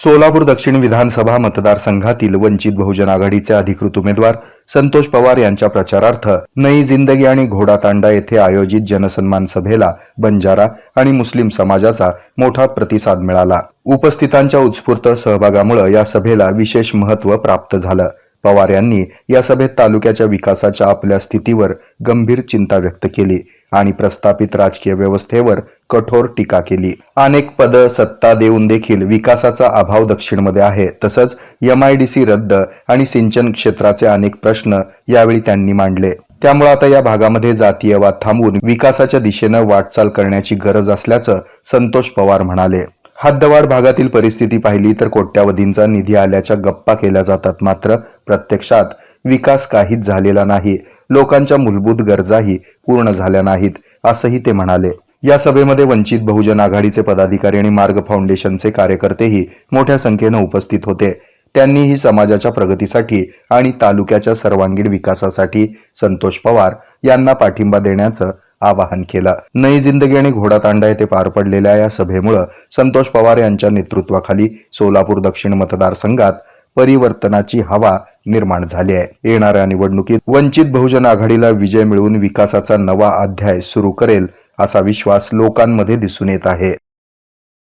सोलापूर दक्षिण विधानसभा मतदारसंघातील वंचित बहुजन आघाडीचे अधिकृत उमेदवार संतोष पवार यांच्या प्रचारार्थ नई जिंदगी आणि घोडातांडा येथे आयोजित जनसन्मान सभेला बंजारा आणि मुस्लिम समाजाचा मोठा प्रतिसाद मिळाला. उपस्थितांच्या उत्स्फूर्त सहभागामुळे या सभेला विशेष महत्त्व प्राप्त झालं. पवार यांनी या सभेत तालुक्याच्या विकासाच्या आपल्या स्थितीवर गंभीर चिंता व्यक्त केली. आणि प्रस्थापित राजकीय व्यवस्थेवर कठोर टीका केली. अनेक पद सत्ता देऊन देखील विकासाचा अभाव दक्षिणमध्ये आहे. तसंच एम आयडीसी रद्द आणि सिंचन क्षेत्राचे अनेक प्रश्न यावेळी त्यांनी मांडले. त्यामुळे आता या भागामध्ये जातीयवाद थांबून थांबवून विकासाच्या दिशेनं वाटचाल करण्याची गरज असल्याचं संतोष पवार म्हणाले. हद्दवाड भागातील परिस्थिती पाहिली तर कोट्यावधींचा निधी आल्याच्या गप्पा केल्या जातात. मात्र प्रत्यक्षात विकास काहीच झालेला नाही. लोकांच्या मूलभूत गरजाही पूर्ण झाल्या नाहीत असंही ते म्हणाले. या सभेमध्ये वंचित बहुजन आघाडीचे पदाधिकारी आणि मार्ग फाउंडेशनचे कार्यकर्तेही मोठ्या संख्येनं उपस्थित होते. त्यांनीही समाजाच्या प्रगतीसाठी आणि तालुक्याच्या सर्वांगीण विकासासाठी संतोष पवार यांना पाठिंबा देण्याचं आवाहन केलं. नई जिंदगी आणि घोडातांडा येथे पार पडलेल्या या सभेमुळं संतोष पवार यांच्या नेतृत्वाखाली सोलापूर दक्षिण मतदारसंघात परिवर्तनाची हवा निर्माण झाली आहे. येणाऱ्या निवडणुकीत वंचित बहुजन आघाडीला विजय मिळवून विकासाचा नवा अध्याय सुरू करेल असा विश्वास लोकांमध्ये दिसून येत आहे.